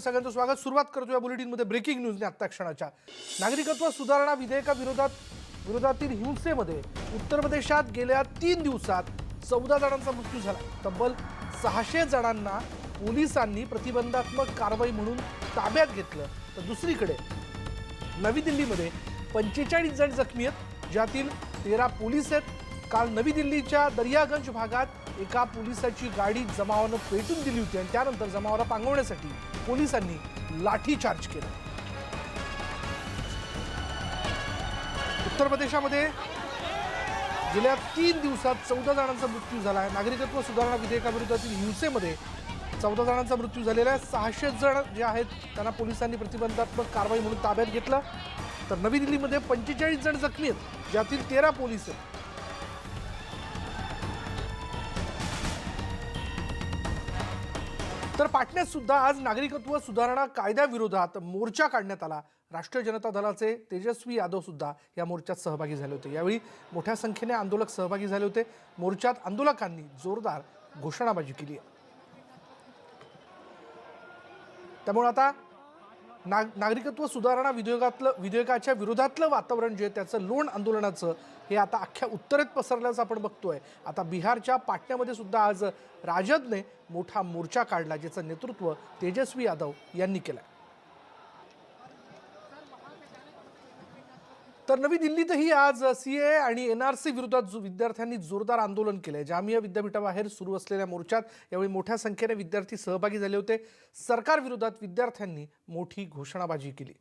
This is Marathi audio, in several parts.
सगळ्यांचं स्वागत. सुरुवात करतो या बुलेटिनमध्ये ब्रेकिंग न्यूजने आत्ता क्षणाच्या. नागरिकत्व सुधारणा विधेयकाविरोधात विरोधातील हिंसेमध्ये उत्तर प्रदेशात गेल्या तीन दिवसात चौदा जणांचा मृत्यू झाला. तब्बल सहाशे जणांना पोलिसांनी प्रतिबंधात्मक कारवाई म्हणून ताब्यात घेतलं. तर दुसरीकडे नवी दिल्लीमध्ये पंचेचाळीस जण जखमी आहेत ज्यातील तेरा पोलीस आहेत. काल नवी दिल्लीच्या दर्यागंज भागात एका पोलिसाची गाडी जमावानं पेटून दिली होती आणि त्यानंतर जमावाला पांगवण्यासाठी पोलिसांनी लाठीचार्ज केला. उत्तर प्रदेशामध्ये गेल्या तीन दिवसात चौदा जणांचा मृत्यू झाला आहे. नागरिकत्व सुधारणा विधेयकाविरोधातील हिंसेमध्ये चौदा जणांचा मृत्यू झालेला आहे. सहाशे जण जे आहेत त्यांना पोलिसांनी प्रतिबंधात्मक कारवाई म्हणून ताब्यात घेतलं. तर नवी दिल्लीमध्ये पंचेचाळीस जण जखमी आहेत ज्यातील तेरा पोलीस आहेत. तर पाटण्यात सुद्धा आज नागरिकत्व सुधारणा कायद्याविरोधात मोर्चा काढण्यात आला. राष्ट्रीय जनता दलाचे तेजस्वी यादव सुद्धा या मोर्चात सहभागी झाले होते. यावेळी मोठ्या संख्येने आंदोलक सहभागी झाले होते. मोर्चात आंदोलकांनी जोरदार घोषणाबाजी केली आहे. त्यामुळे आता नाग नागरिकत्व सुधारणा विधेयकातलं विधेयकाच्या विरोधातलं वातावरण जे त्याचं लोण आंदोलनाचं हे आता अख्ख्या उत्तरेत पसरल्याचं आपण बघतोय. आता बिहारच्या पाटण्यामध्ये सुद्धा आज राजदने मोठा मोर्चा काढला ज्याचं नेतृत्व तेजस्वी यादव यांनी केलं तर नवी दिल्लीतही आज सी ए आणि एन आर सी विरोधात जो विद्यार्थ्यांनी जोरदार आंदोलन केलंय. जामिया विद्यापीठाबाहेर सुरू असलेल्या मोर्चात यावेळी मोठ्या संख्येने विद्यार्थी सहभागी झाले होते. सरकारविरोधात विद्यार्थ्यांनी मोठी घोषणाबाजी केली.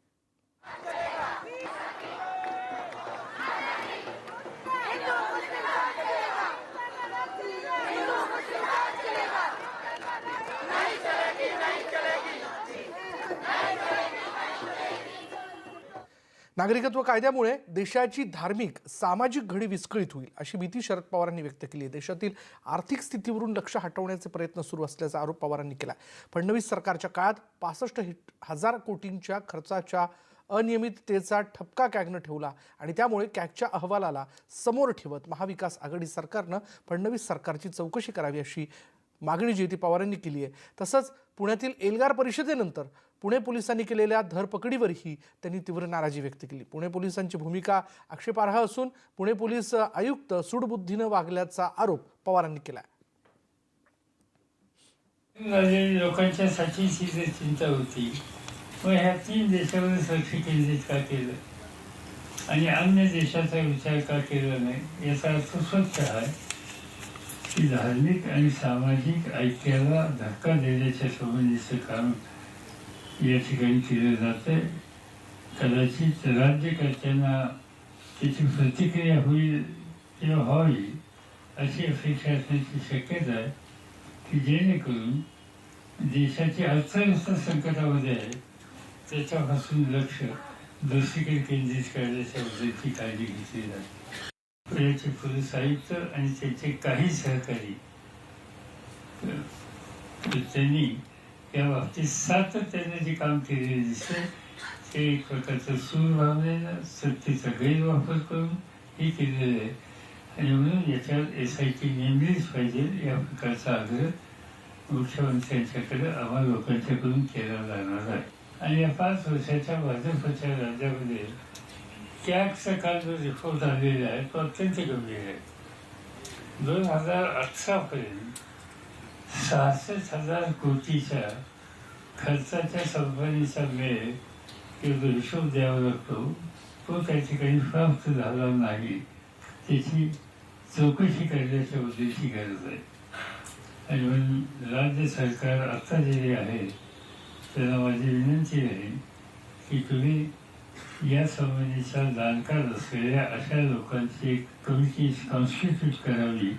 नागरिकत्व कायद्यामुळे देशाची धार्मिक सामाजिक घडी विस्कळीत होईल अशी भीती शरद पवारांनी व्यक्त केली आहे. देशातील आर्थिक स्थितीवरून लक्ष हटवण्याचे प्रयत्न सुरू असल्याचा आरोप पवारांनी केला फडणवीस सरकारच्या काळात पासष्ट हजार कोटींच्या खर्चाच्या अनियमिततेचा ठपका कॅगनं ठेवला आणि त्यामुळे कॅगच्या अहवालाला समोर ठेवत महाविकास आघाडी सरकारनं फडणवीस सरकारची चौकशी करावी अशी मागणी जी ती पवारांनी केली आहे. तसंच पुण्यातील एल्गार परिषदेनंतर पुणे पोलिसांनी केलेल्या धरपकडीवरही त्यांनी तीव्र नाराजी व्यक्त केली. पुणे पोलिसांची भूमिका आक्षेपार्ह असून पुणे पोलीस आयुक्त सुडबुद्धीनं वागल्याचा आरोप पवारांनी केला लोकांच्या चिंता होती. मग ह्या तीन देशावर लक्ष केंद्रित का केलं? आणि अन्य देशाचा विचार का केला नाही? याचा अर्थ स्वच्छ आहे. की धार्मिक आणि सामाजिक ऐक्याला धक्का देण्याच्या संबंधीचं काम या ठिकाणी केलं जातं कदाचित राज्यकर्त्यांना त्याची प्रतिक्रिया होईल किंवा व्हावी अशी अपेक्षा असण्याची शक्यता आहे की जेणेकरून देशाची अर्थव्यवस्था संकटामध्ये आहे. त्याच्यापासून लक्ष दुसरीकडे केंद्रित करण्याच्या बद्दलची काळजी घेतली जाते. पुण्याचे पोलीस आयुक्त आणि त्याचे काही सहकारी. त्यांनी या बाबतीत सातत्याने जे काम केलेले दिसते ते एक प्रकारचं सूर भावनेनं सत्तेचा गैरवापर करून हे केलेलं आहे. आणि म्हणून याच्यावर एस आय टी नेमलीच पाहिजे या प्रकारचा आग्रह मुख्यमंत्र्यांच्याकडे आम्हा लोकांच्याकडून केला जाणार आहे. आणि या पाच वर्षाच्या भाजपच्या राज्यामध्ये त्या काल जो रिपोर्ट झालेला आहे तो अत्यंत गंभीर आहे. दोन हजार अठरापर्यंत सहासष्ट हजार कोटीच्या खर्चाच्या संपादनेचा मेळ किंवा जो हिशोब द्यावा लागतो. तो त्या ठिकाणी प्राप्त झाला नाही. त्याची चौकशी करण्याच्या उद्देशी गरज आहे. आणि म्हणून राज्य सरकार आता जे आहे त्यांना माझी विनंती आहे की तुम्ही या संबंधीचा जाणकार असलेल्या अशा लोकांची कमिटी कॉन्स्टिट्यूट करावी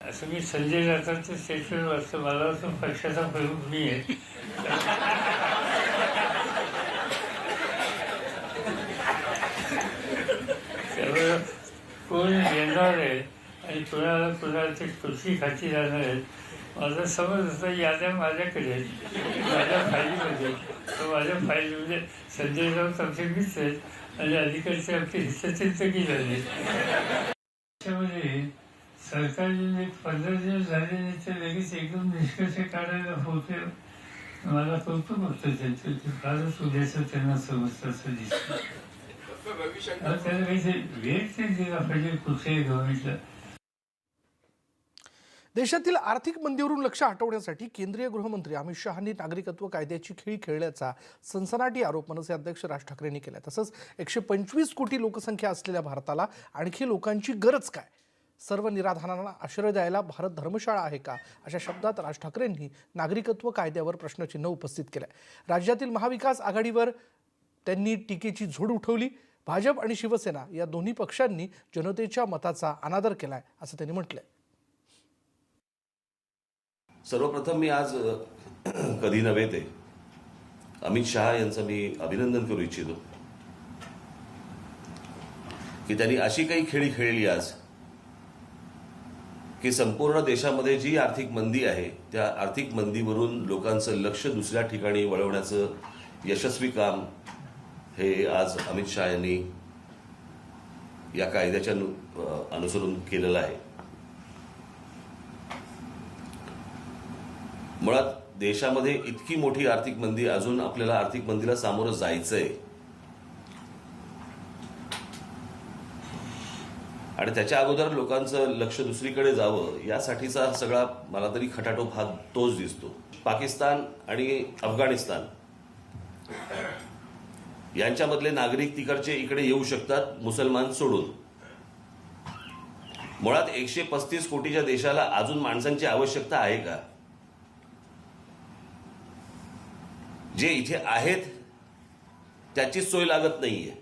असं मी संजय जातांचं स्टेटमेंट वाचतो मला वाटतं पक्षाचा प्रमुख मी आहे. त्यामुळे कोण येणार आहे आणि कुणाला कुणाला ते कृषी खाती जाणार आहेत माझा समज होता याद्या माझ्याकडे माझ्या फाईलमध्ये तर माझ्या फाईलमध्ये संजय राऊत आमचे मित्र आहेत. आणि अलीकडचे आमचे हितचिंतकी झाले त्याच्यामध्ये सरकार येऊन एक पंधरा दिवस झाले नाही तर लगेच एकदम निष्कर्ष काढायला होते. मला कौतुक होतं त्यांचं. ते फारच उद्याचं त्यांना समजतं असं दिसतं. त्याला काहीतरी वेळ ते दिला पाहिजे कुठल्याही गव्हर्नमेंटला. देशातील आर्थिक मंदीवरून लक्ष हटवण्यासाठी केंद्रीय गृहमंत्री अमित शहानी नागरिकत्व कायद्याची खेळी खेळल्याचा सनसनाटी आरोप मनसे अध्यक्ष राज ठाकरेंनी केला तसंच एकशे पंचवीस कोटी लोकसंख्या असलेल्या भारताला आणखी लोकांची गरज काय? सर्व निराधारांना आश्रय द्यायला भारत धर्मशाळा आहे का? अशा शब्दात राज ठाकरेंनी नागरिकत्व कायद्यावर प्रश्नचिन्ह उपस्थित केलं राज्यातील महाविकास आघाडीवर त्यांनी टीकेची झोड उठवली. भाजप आणि शिवसेना या दोन्ही पक्षांनी जनतेच्या मताचा अनादर केलाय असं त्यांनी म्हटलंय. सर्वप्रथम मी आज कधी नव्हे ते. अमित शहा यांचं मी अभिनंदन करू इच्छितो. की त्यांनी अशी काही खेळी खेळली आज की संपूर्ण देशामध्ये जी आर्थिक मंदी आहे त्या आर्थिक मंदीवरून लोकांचं लक्ष दुसऱ्या ठिकाणी वळवण्याचं यशस्वी काम हे आज अमित शहा यांनी या कायद्याच्या अनुसरून केलेलं आहे. मुळात देशामध्ये इतकी मोठी आर्थिक मंदी अजून आपल्याला आर्थिक मंदीला सामोरं जायचंय. आणि त्याच्या अगोदर लोकांचं लक्ष दुसरीकडे जावं यासाठीचा सगळा मला तरी खटाटोप हा तोच दिसतो. पाकिस्तान आणि अफगाणिस्तान. यांच्यामधले नागरिक तिकडचे इकडे येऊ शकतात मुसलमान सोडून. मुळात एकशे पस्तीस कोटीच्या देशाला अजून माणसांची आवश्यकता आहे का? जे इथे आहेत त्याचीच सोय लागत नाहीये.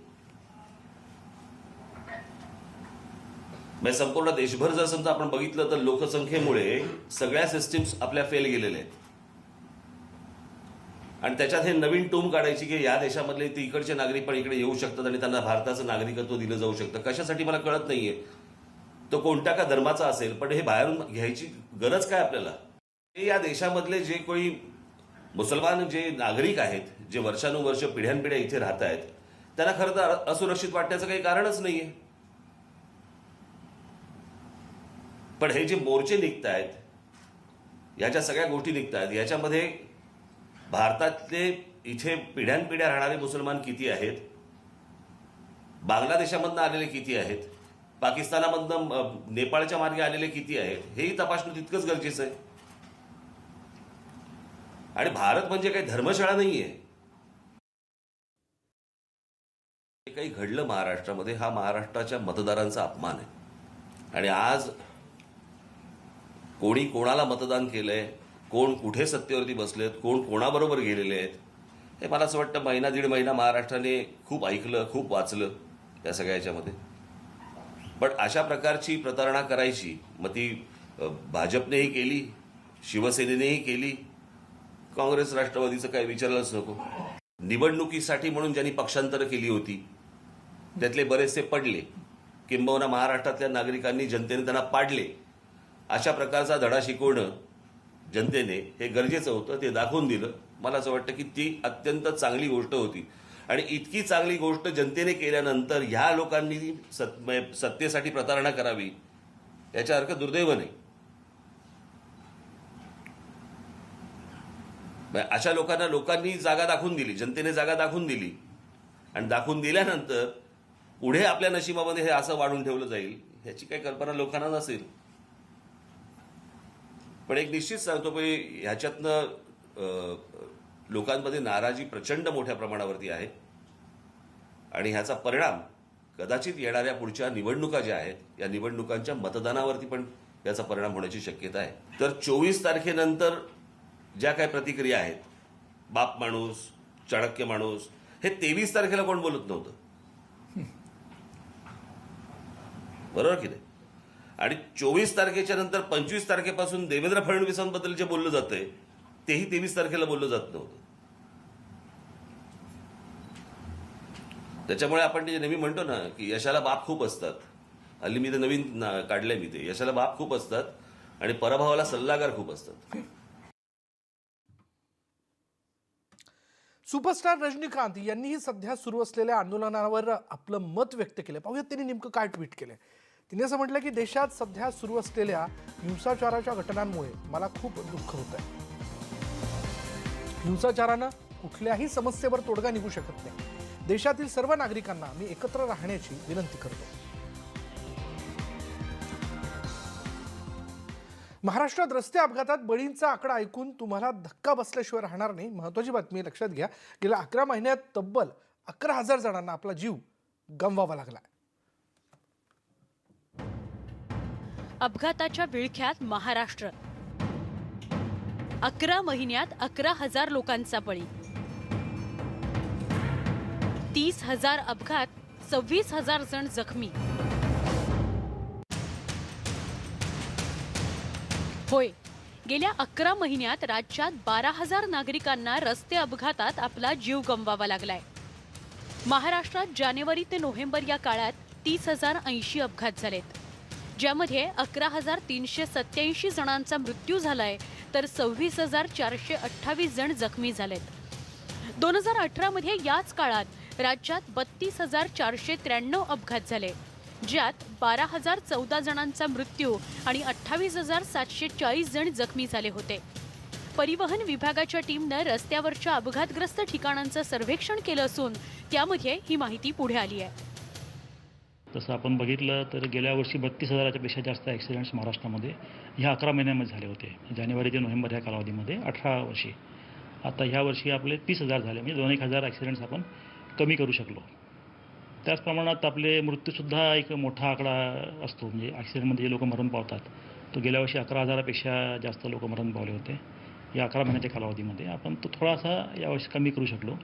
म्हणजे संपूर्ण देशभर जर समजा आपण बघितलं तर लोकसंख्येमुळे सगळ्या सिस्टीम्स आपल्या फेल गेलेल्या आहेत. आणि त्याच्यात हे नवीन टूम काढायची की या देशामधले ती इकडचे नागरिक पण इकडे येऊ शकतात आणि त्यांना भारताचं नागरिकत्व दिलं जाऊ शकतं. कशासाठी मला कळत नाहीये. तो कोणत्या का धर्माचा असेल पण हे बाहेरून घ्यायची गरज काय आपल्याला? हे या देशामधले जे कोणी मुसलमान जे नागरिक आहेत जे वर्षानुवर्ष पिढ्यानपिढ्या इथे राहत आहेत त्यांना खरं तर असुरक्षित वाटण्याचं काही कारणच नाहीये. पण हे जे मोर्चे निघत आहेत ह्याच्या सगळ्या गोष्टी निघत आहेत याच्यामध्ये भारतातले इथे पिढ्यानपिढ्या राहणारे मुसलमान किती आहेत बांगलादेशामधनं आलेले किती आहेत पाकिस्तानामधनं नेपाळच्या मार्गे आलेले किती आहेत हेही तपासणं तितकंच गरजेचं आहे. आणि भारत म्हणजे काही धर्मशाळा नाहीये. जे काही घडलं महाराष्ट्रामध्ये हा महाराष्ट्राच्या मतदारांचा अपमान आहे. आणि आज कोणी कोणाला मतदान केलंय कोण कुठे सत्तेवरती बसलेत कोण कोणाबरोबर गेलेले आहेत हे मला असं वाटतं महिना दीड महिना महाराष्ट्राने खूप ऐकलं खूप वाचलं या सगळ्या याच्यामध्ये पण अशा प्रकारची प्रतारणा करायची मग ती भाजपनेही केली शिवसेनेनेही केली काँग्रेस राष्ट्रवादीचं काही विचारलंच नको. निवडणुकीसाठी म्हणून ज्यांनी पक्षांतर केली होती त्यातले बरेचसे पडले. किंबहुना महाराष्ट्रातल्या नागरिकांनी जनतेने त्यांना पाडले. अशा प्रकारचा धडा शिकवणं जनतेने हे गरजेचं होतं ते दाखवून दिलं. मला असं वाटतं की ती अत्यंत चांगली गोष्ट होती. आणि इतकी चांगली गोष्ट जनतेने केल्यानंतर ह्या लोकांनी सत- सत्तेसाठी प्रतारणा करावी याच्या अर्थ दुर्दैव नाही. अशा लोकांना लोकांनी जागा दाखवून दिली जनतेने जागा दाखवून दिली. आणि दाखवून दिल्यानंतर पुढे आपल्या नशिबामध्ये हे असं वाढून ठेवलं जाईल ह्याची काही कल्पना लोकांना नसेल. पण एक निश्चित सांगतो की ह्याच्यातनं लोकांमध्ये नाराजी प्रचंड मोठ्या प्रमाणावरती आहे. आणि ह्याचा परिणाम कदाचित येणाऱ्या पुढच्या निवडणुका ज्या आहेत या निवडणुकांच्या मतदानावरती पण याचा परिणाम होण्याची शक्यता आहे. तर चोवीस तारखेनंतर ज्या काही प्रतिक्रिया आहेत बाप माणूस चाणक्य माणूस हे तेवीस तारखेला कोण बोलत नव्हतं? बरोबर की नाही? आणि चोवीस तारखेच्या नंतर पंचवीस तारखेपासून देवेंद्र फडणवीसांबद्दल जे बोललं जातंय तेही तेवीस तारखेला बोललं जात नव्हतं. त्याच्यामुळे आपण ते नेहमी म्हणतो ना की यशाला बाप खूप असतात. हल्ली मी ते नवीन काढले काढलंय मी ते. यशाला बाप खूप असतात आणि पराभवाला सल्लागार खूप असतात. सुपरस्टार रजनीकांत यांनीही सध्या सुरू असलेल्या आंदोलनावर आपलं मत व्यक्त केलं पाहूयात त्यांनी नेमकं काय ट्विट केलं तिने असं म्हटलं की देशात सध्या सुरू असलेल्या हिंसाचाराच्या घटनांमुळे मला खूप दुःख होत आहे हिंसाचारानं कुठल्याही समस्येवर तोडगा निघू शकत नाही. देशातील सर्व नागरिकांना मी एकत्र राहण्याची विनंती करतो. महाराष्ट्रात रस्ते अपघातात बळींचा आकडा ऐकून तुम्हाला धक्का बसल्याशिवाय राहणार नाही. महत्वाची बातमी लक्षात घ्या. गेल्या अकरा महिन्यात तब्बल अकरा हजार जणांना आपला जीव गमवावा लागला. अपघाताच्या विळख्यात महाराष्ट्र. अकरा महिन्यात अकरा हजार लोकांचा बळी. तीस हजार अपघात सव्वीस हजार जण जखमी. होय. गेल्या अकरा महिन्यात राज्यात बारा हजार नागरिकांना रस्ते अपघातात आपला जीव गमवावा लागलाय. महाराष्ट्रात जानेवारी ते नोव्हेंबर या काळात तीस हजार ऐंशी अपघात झालेत. ज्यामध्ये अकरा हजार तीनशे सत्याऐंशी जणांचा मृत्यू झालाय तर सव्वीस हजार चारशे अठ्ठावीस जण जखमी झालेत. दोन हजार अठरामध्ये याच काळात राज्यात बत्तीस हजार चारशे त्र्याण्णव अपघात झाले. ज्यात बारा हजार चौदा जणांचा मृत्यू आणि अठ्ठावीस हजार सातशे चाळीस जण जखमी झाले होते. परिवहन विभागाच्या टीमनं रस्त्यावरच्या अपघातग्रस्त ठिकाणांचं सर्वेक्षण केलं असून त्यामध्ये ही माहिती पुढे आली आहे. तसं आपण बघितलं तर गेल्या वर्षी बत्तीस हजाराच्या पेक्षा जास्त ॲक्सिडेंट्स महाराष्ट्रामध्ये ह्या अकरा महिन्यामध्ये झाले होते. जानेवारी ते नोव्हेंबर या कालावधीमध्ये अठरा वर्षी. आता ह्या वर्षी आपले तीस हजार झाले. म्हणजे दोन एक हजार ॲक्सिडेंट्स आपण कमी करू शकलो. त्याच प्रमाणात आपले मृत्यूसुद्धा एक मोठा आकडा असतो. म्हणजे ॲक्सिडेंटमध्ये जे लोक मरण पावतात तो गेल्या वर्षी अकरा हजारापेक्षा जास्त लोक मरण पावले होते. या अकरा महिन्याच्या कालावधीमध्ये आपण तो थोडासा यावर्षी कमी करू शकलो.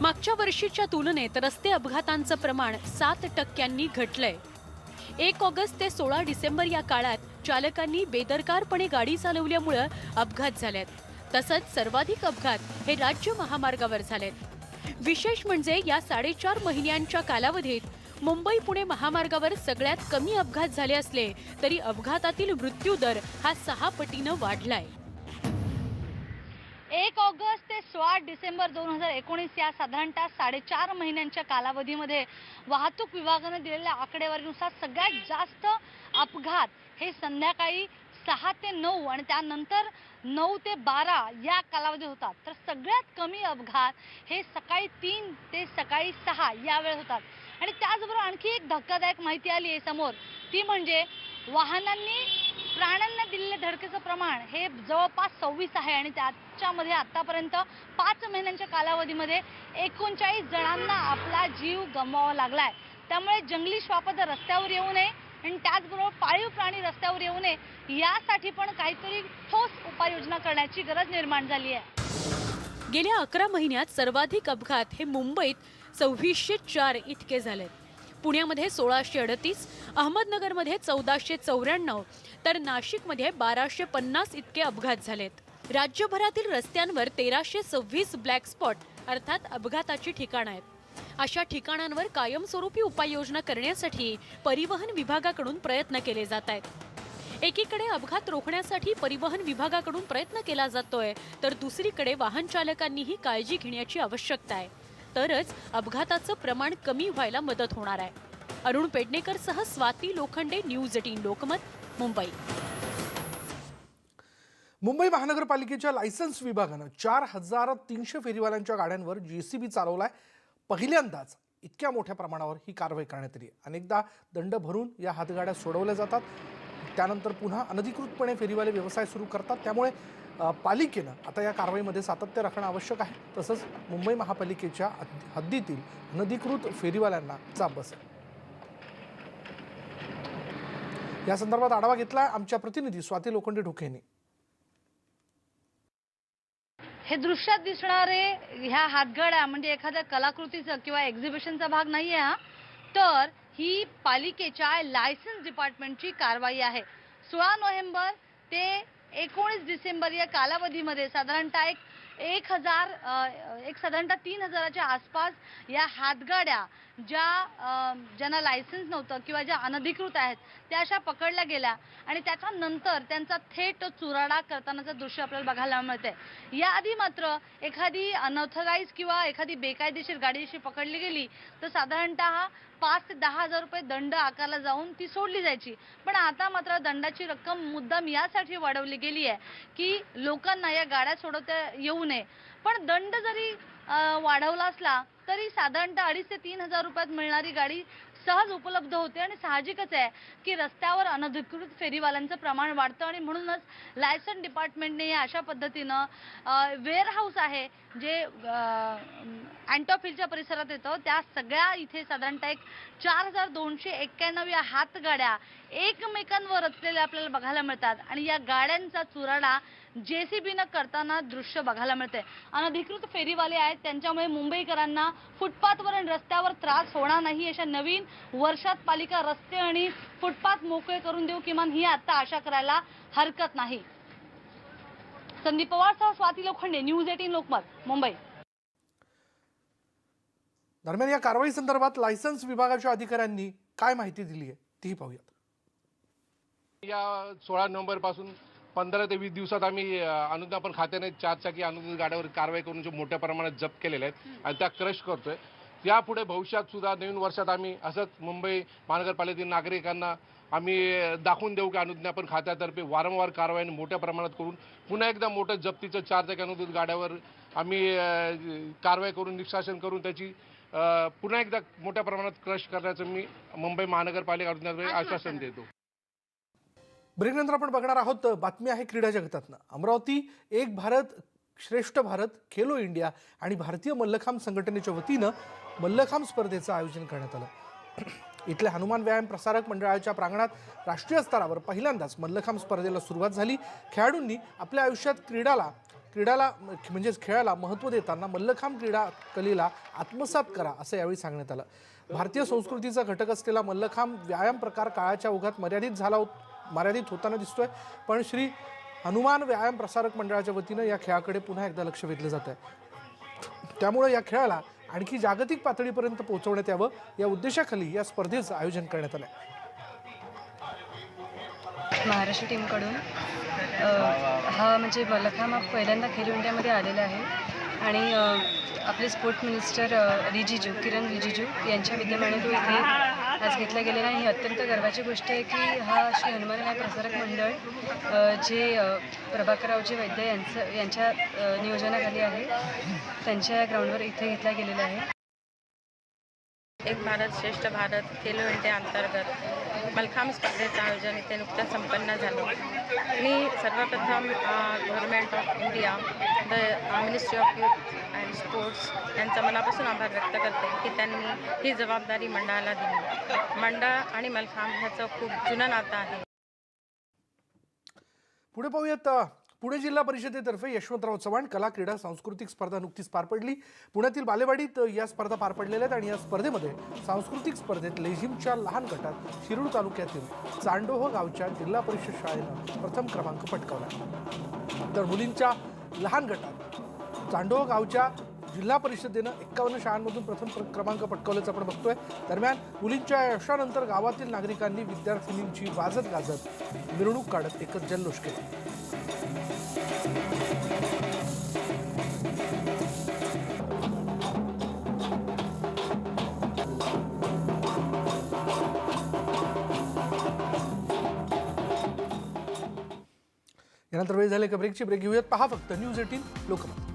मागच्या वर्षीच्या तुलनेत रस्ते अपघातांचं प्रमाण सात टक्क्यांनी घटलंय. एक ऑगस्ट ते सोळा डिसेंबर या काळात चालकांनी बेदरकारपणे गाडी चालवल्यामुळं अपघात झालेत. तसंच सर्वाधिक अपघात हे राज्य महामार्गावर झालेत. विशेष म्हणजे या साडेचार महिन्यांच्या कालावधीत मुंबई पुणे महामार्गावर सगळ्यात कमी अपघात झाले असले तरी अपघातातील मृत्यू दर हा सहा पटीनं वाढलाय. एक ऑगस्ट ते सोळा डिसेंबर दोन हजार एकोणीस या साधारणतः साडेचार महिन्यांच्या कालावधीमध्ये वाहतूक विभागानं दिलेल्या आकडेवारीनुसार सगळ्यात जास्त अपघात हे संध्याकाळी सहा ते नऊ आणि त्यानंतर नऊ ते बारा या कालावधी होतात. तर सगळ्यात कमी अपघात हे सकाळी तीन ते सकाळी सहा या वेळेत होतात. आणि त्याचबरोबर आणखी एक धक्कादायक माहिती आली आहे समोर. ती म्हणजे वाहनांनी प्राण्यांना दिलेल्या धडकेचं प्रमाण हे जवळपास सव्वीस आहे आणि त्याच्यामध्ये आतापर्यंत पाच महिन्यांच्या कालावधीमध्ये एकोणचाळीस जणांना आपला जीव गमवावा लागलाय. त्यामुळे जंगली श्वापद रस्त्यावर येऊ नये. आणि त्याचबरोबर पाळीव प्राणी रस्त्यावर येऊ नये यासाठी पण काहीतरी ठोस उपाययोजना करण्याची गरज निर्माण झाली आहे. गेल्या अकरा महिन्यात सर्वाधिक अपघात हे मुंबईत सव्वीसशे चार इतके झालेत. पुण्यामध्ये सोळाशे अडतीस अहमदनगरमध्ये चौदाशे चौऱ्याण्णव तर नाशिकमध्ये बाराशे पन्नास इतके अपघात झालेत. राज्यभरातील रस्त्यांवर तेराशे सव्वीस ब्लॅक स्पॉट अर्थात अपघाताची ठिकाणं आहेत. अशा ठिकाणांवर कायमस्वरूपी उपाययोजना करण्यासाठी परिवहन विभागाकडून प्रयत्न केले जात आहेत. एकीकडे अपघात रोखण्यासाठी परिवहन विभागाकडून प्रयत्न केला जातोय तर दुसरीकडे वाहन चालकांनीही काळजी घेण्याची आवश्यकता आहे. तरच अपघाताचं प्रमाण कमी व्हायला मदत होणार आहे. अरुण पेडणेकरसह स्वाती लोखंडे न्यूज एटीन लोकमत मुंबई. मुंबई महानगरपालिकेच्या लायसन्स विभागानं चार हजार तीनशे फेरीवाल्यांच्या गाड्यांवर जेसीबी चालवलाय. पहिल्यांदाच इतक्या मोठ्या प्रमाणावर ही कारवाई करण्यात आली. आहे. अनेकदा दंड भरून या हातगाड्या सोडवल्या जातात. त्यानंतर पुन्हा अनधिकृतपणे फेरीवाले व्यवसाय सुरू करतात. त्यामुळे पालिकेनं आता या कारवाईमध्ये सातत्य राखणं आवश्यक आहे. तसंच मुंबई महापालिकेच्या हद्दीतील अनधिकृत फेरीवाल्यांना चाप बसेल. या संदर्भात आढावा घेतला आमच्या प्रतिनिधी स्वाती लोखंडे ढोके यांनी हे दृश्यात दिसणारे ह्या हातगाड्या म्हणजे एखाद्या कलाकृतीचं किंवा एक्झिबिशनचा भाग नाहीये हा तर ही पालिकेच्या लायसन्स डिपार्टमेंटची कारवाई आहे. सोळा नोव्हेंबर ते एकोणीस डिसेंबर या कालावधीमध्ये साधारणतः एक एक हजार एक साधारणतः तीन हजाराच्या आसपास या हातगाड्या ज्या ज्यांना लायसन्स नव्हतं किंवा ज्या अनधिकृत आहेत त्या अशा पकडल्या गेल्या आणि त्याच्यानंतर त्यांचा थेट चुराडा करतानाचं दृश्य आपल्याला बघायला मिळते याआधी मात्र एखादी अनऑथराईज किंवा एखादी बेकायदेशीर गाडी अशी पकडली गेली तर साधारणतः पाच ते दहा हजार रुपये दंड आकारला जाऊन ती सोडली जायची. पण आता मात्र दंडाची रक्कम मुद्दाम यासाठी वाढवली गेली आहे की लोकांना या गाड्या सोडवता येऊ नये. पण दंड जरी वाढवला असला तरी साधारणतः अडीच ते तीन हजार रुपयात मिळणारी गाडी सहज उपलब्ध होते आणि साहजिकच आहे की रस्त्यावर अनधिकृत फेरीवाल्यांचं प्रमाण वाढतं आणि म्हणूनच लायसन डिपार्टमेंटने या अशा पद्धतीनं वेअर हाऊस आहे जे अँटॉफिलच्या परिसरात येतं. त्या सगळ्या इथे साधारणतः एक चार हजार दोनशे एक्क्याण्णव या हातगाड्या एकमेकांवर रचलेल्या आपल्याला बघायला मिळतात. आणि या गाड्यांचा चुराडा जेसीबीनं करताना दृश्य बघायला मिळते अनधिकृत फेरीवाले आहेत त्यांच्यामुळे मुंबईकरांना फुटपाथवर आणि रस्त्यावर त्रास होणार नाही अशा नवीन वर्षात पालिका रस्ते आणि फुटपाथ मोकळे करून देऊ किमान ही आता आशा करायला हरकत नाही. संदीप पवारसह स्वाती लोखंडे न्यूज एटीन लोकमत मुंबई. दरम्यान या कारवाई संदर्भात लायसन्स विभागाच्या अधिकाऱ्यांनी काय माहिती दिली आहे तीही पाहूयात. या सोळा नोव्हेंबरपासून पंधरा ते वीस दिवसात आम्ही अनुज्ञापन खात्याने चारचाकी अनुदान गाड्यावर कारवाई करून जे मोठ्या प्रमाणात जप्त केलेल्या आहेत आणि त्या क्रश करतोय. यापुढे भविष्यात सुद्धा नवीन वर्षात आम्ही असंच मुंबई महानगरपालिकेतील नागरिकांना आम्ही दाखवून देऊ की अनुज्ञापन खात्यातर्फे वारंवार कारवाई मोठ्या प्रमाणात करून पुन्हा एकदा मोठं जप्तीचं चारचाकी अनुदान गाड्यावर आम्ही कारवाई करून निष्कासन करून त्याची पुन्हा एकदा मोठ्या प्रमाणात क्रश करण्याचं मी मुंबई महानगरपालिका आश्वासन देतो. ब्रेकनंतर आपण बघणार आहोत बातमी आहे क्रीडा जगतातनं. अमरावती एक भारत श्रेष्ठ भारत खेलो इंडिया आणि भारतीय मल्लखांब संघटनेच्या वतीनं मल्लखांब स्पर्धेचं आयोजन करण्यात आलं. इथल्या हनुमान व्यायाम प्रसारक मंडळाच्या प्रांगणात राष्ट्रीय स्तरावर पहिल्यांदाच मल्लखांब स्पर्धेला सुरुवात झाली. खेळाडूंनी आपल्या आयुष्यात क्रीडाला क्रीडाला म्हणजेच खेळाला महत्त्व देताना मल्लखांब क्रीडा कलेला आत्मसात करा असं यावेळी सांगण्यात आलं. भारतीय संस्कृतीचा घटक असलेला मल्लखांब व्यायाम प्रकार काळाच्या ओघात मर्यादित झाला मर्यादित होताना दिसतोय. पण श्री हनुमान व्यायाम प्रसारक मंडळाच्या वतीनं या खेळाकडे पुन्हा एकदा लक्ष वेधलं जात आहे त्यामुळे या खेळाला आणखी जागतिक पातळीपर्यंत पोहोचवण्यात यावं या उद्देशाखाली या स्पर्धेचं आयोजन करण्यात आलं आहे महाराष्ट्र टीमकडून हा म्हणजे मलखांब हा पहिल्यांदा खेलो इंडियामध्ये आलेला आहे. आणि आपले स्पोर्ट मिनिस्टर रिजिजू किरण रिजिजू यांच्या विद्यमाने तो इथे आज घेतला गेलेला आहे. ही अत्यंत गर्वाची गोष्ट आहे की हा श्री हनुमान व्यायाम प्रसारक मंडळ जे प्रभाकरावजी प्रभाकररावजी वैद्य यांचं यांच्या नियोजनाखाली आहे त्यांच्या ग्राउंडवर इथे घेतला गेलेला आहे. एक भारत श्रेष्ठ भारत खेलो इंडिया अंतर्गत. मलखांब स्पर्धेचं आयोजन इथे नुकतंच संपन्न झालं. मी सर्वप्रथम government of India the ministry of youth and sports यांचा मनापासून आभार व्यक्त करते की त्यांनी ही जबाबदारी मंडळाला दिली. मंडळ आणि मलखांब ह्याचं खूप जुनं नातं आहे. पुढे पाहूयात पुणे जिल्हा परिषदेतर्फे यशवंतराव चव्हाण कला क्रीडा सांस्कृतिक स्पर्धा नुकतीच पार पडली. पुण्यातील बालेवाडीत या स्पर्धा पार पडलेल्या आहेत आणि या स्पर्धेमध्ये सांस्कृतिक स्पर्धेत लेझिमच्या लहान गटात शिरूर तालुक्यातील चांडोह गावच्या जिल्हा परिषद शाळेनं प्रथम क्रमांक पटकावला तर मुलींच्या लहान गटात चांडोह गावच्या जिल्हा परिषदेनं एक्कावन्न शाळांमधून प्रथम क्रमांक पटकावल्याचं आपण बघतोय. दरम्यान मुलींच्या यशानंतर गावातील नागरिकांनी विद्यार्थिनींची वाजत गाजत मिरवणूक काढत एकच जल्लोष केला. यानंतर वेळ झाले का ब्रेकची ब्रेक घेऊयात. पहा फक्त न्यूज एटीन लोकमत.